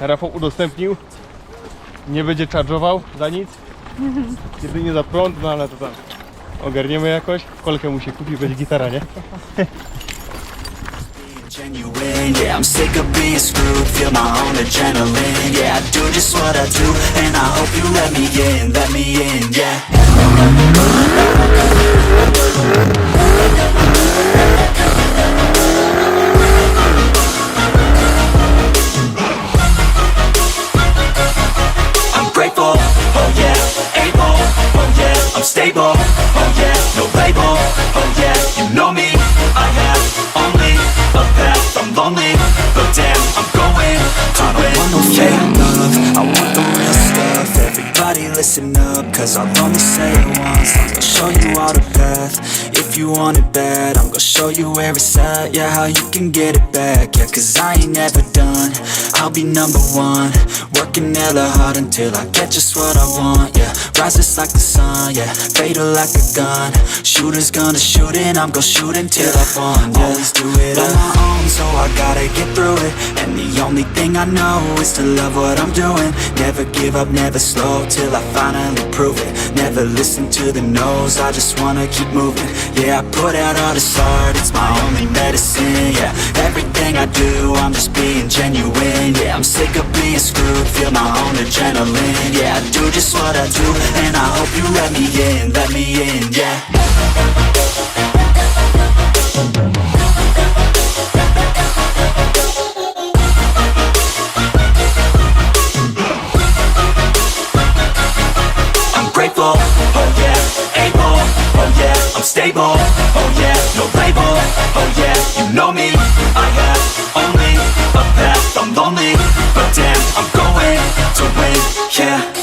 Rafał udostępnił. Nie będzie charge'ował za nic. Jedynie za prąd, no ale to tam ogarniemy jakoś. Kolkę mu się kupi, będzie gitara, nie? genuine, yeah, I'm sick of being screwed Feel my own adrenaline, yeah, I do just what I do And I hope you let me in, let me in, yeah stable, oh yeah, no label, oh yeah, you know me, I have only a path, I'm lonely, but damn, I'm going. To I don't want no fake love, I want the real stuff, everybody listen up, cause I'll only say it once, I'm gonna show you all the path, if you want it bad, I'm gonna show you where it's at, yeah, how you can get it back, yeah, cause I ain't never done, I'll be number one, working hella hard until I get just what I want, yeah, rises like the sun, yeah, fatal like a gun, shooters gonna shoot and I'm gonna shoot until I won, yeah, always do it on my own, so I gotta get through it, and the only thing I know is to love what I'm doing, never give up, never slow, till I finally prove it, never listen to the no's, I just wanna keep moving, yeah, I put out all this art, it's my only medicine, yeah, everything I do, I'm just being genuine, screwed, feel my own adrenaline, yeah, I do just what I do, and I hope you let me in, let me in, yeah. I'm grateful, oh yeah, able, oh yeah, I'm stable, oh yeah, no label, oh yeah, you know me, I have I'm lonely, but damn, I'm going to win, yeah.